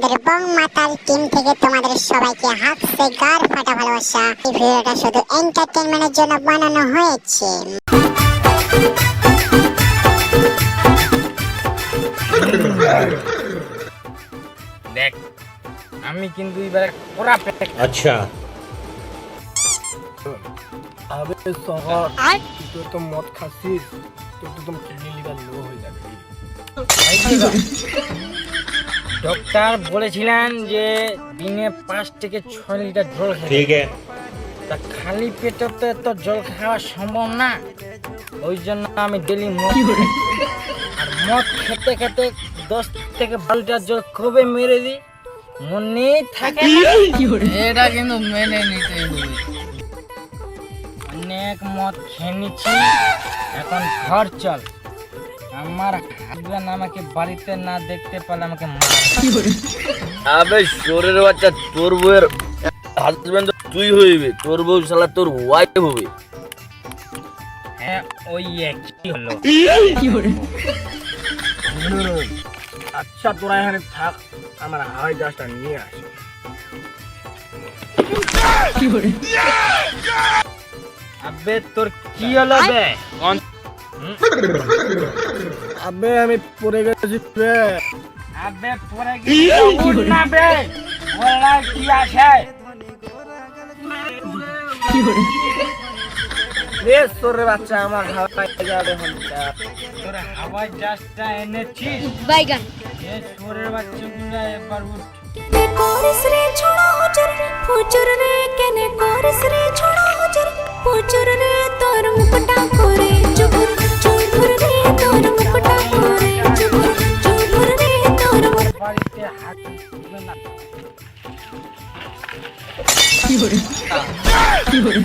আমাদের বং মাতার টিম থেকে তোমাদের সবাইকে হাত সে গার ফাটা ভালোবাসা। এই ভিডিওটা শুধু এন্টারটেনমেন্টের জন্য বানানো হয়েছে। দেখ আমি কিন্তু এবারে আচ্ছা। আবে সহর তো মদ খাসিস তো লো হয়ে যাবে। ডক্টর বলেছিলেন যে দিনে পাঁচ থেকে ছয় লিটার জল ঠিক তা খালি পেটে তো এত জল খাওয়া সম্ভব না। ওই জন্য আমি ডেলি মদ আর মদ খেতে খেতে দশ থেকে বারো লিটার জল কবে মেরে দিই। মনে থাকে এটা কিন্তু মেনে নিতে অনেক মদ খেয়ে নিচ্ছি। এখন ঘর চল। আমার হাজবেন্ড আমাকে বাড়িতে না দেখতে পারলে আমাকে আবে শরীর বাচ্চা তোর বউয়ের হাজবেন্ড তুই হইবে তোর বউ শালা তোর ওয়াইফ হবে। হ্যাঁ ওই একই হলো। আচ্ছা তোরা এখানে থাক আমার হাওয়াই জাহাজটা নিয়ে আসি আবে তোর কি হলো বে? আবে আমি পড়ে গেছি রে। আবে পরে গিয়ে উঠ না বে। ওরা কি আছে? রে তোরে বাচ্চা আমার হাওয়াই যাবে হলটা। তোর হাওয়াই জাস্টটা এনেছিস? বাইগান এ ছোরের বাচ্চাগুলা একবার উঠ। কোরিস রে ছোড়া হুজুর হুজুর রে কেনে কোরিস রে? 아주 죽으면 이거를. 이거를.